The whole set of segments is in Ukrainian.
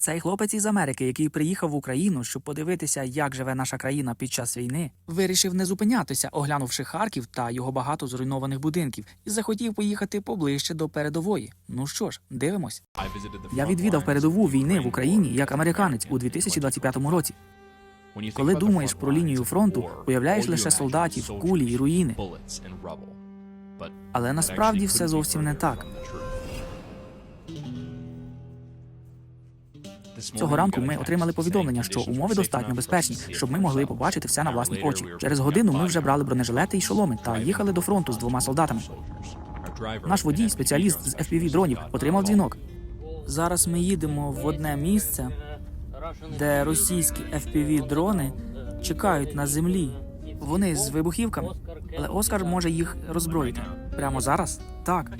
Цей хлопець із Америки, який приїхав в Україну, щоб подивитися, як живе наша країна під час війни, вирішив не зупинятися, оглянувши Харків та його багато зруйнованих будинків, і захотів поїхати поближче до передової. Ну що ж, дивимось. Я відвідав передову війни в Україні як американець у 2025 році. Коли думаєш про лінію фронту, уявляєш лише солдатів, кулі і руїни. Але насправді все зовсім не так. Цього ранку ми отримали повідомлення, що умови достатньо безпечні, щоб ми могли побачити все на власні очі. Через годину ми вже брали бронежилети і шоломи та їхали до фронту з двома солдатами. Наш водій, спеціаліст з fpv дронів, отримав дзвінок. Зараз ми їдемо в одне місце, де російські fpv дрони чекають на землі. Вони з вибухівками, але Оскар може їх роззброїти. Прямо зараз? Так.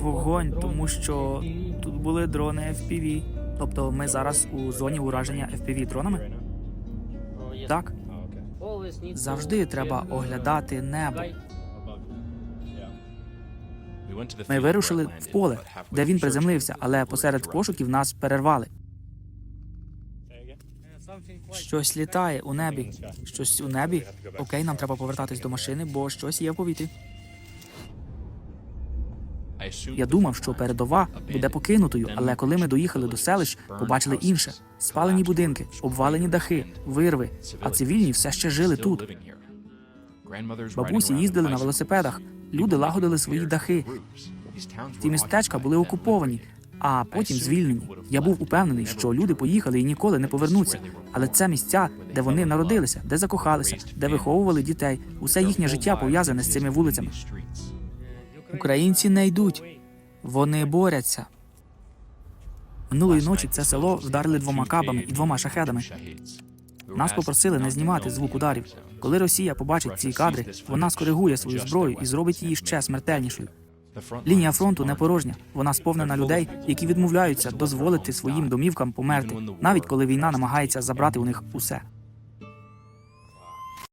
Вогонь, тому що тут були дрони FPV. Тобто ми зараз у зоні ураження FPV дронами? Так. Завжди треба оглядати небо. Ми вирушили в поле, де він приземлився, але посеред пошуків нас перервали. Щось літає у небі. Щось у небі. Окей, нам треба повертатись до машини, бо щось є в повітрі. Я думав, що передова буде покинутою, але коли ми доїхали до селищ, побачили інше: спалені будинки, обвалені дахи, вирви, а цивільні все ще жили тут. Бабусі їздили на велосипедах, люди лагодили свої дахи. Ці містечка були окуповані, а потім звільнені. Я був упевнений, що люди поїхали і ніколи не повернуться. Але це місця, де вони народилися, де закохалися, де виховували дітей. Усе їхнє життя пов'язане з цими вулицями. Українці не йдуть, вони борються. Минулої ночі це село вдарили двома кабами і двома шахедами. Нас попросили не знімати звук ударів. Коли Росія побачить ці кадри, вона скоригує свою зброю і зробить її ще смертельнішою. Лінія фронту не порожня. Вона сповнена людей, які відмовляються дозволити своїм домівкам померти, навіть коли війна намагається забрати у них усе.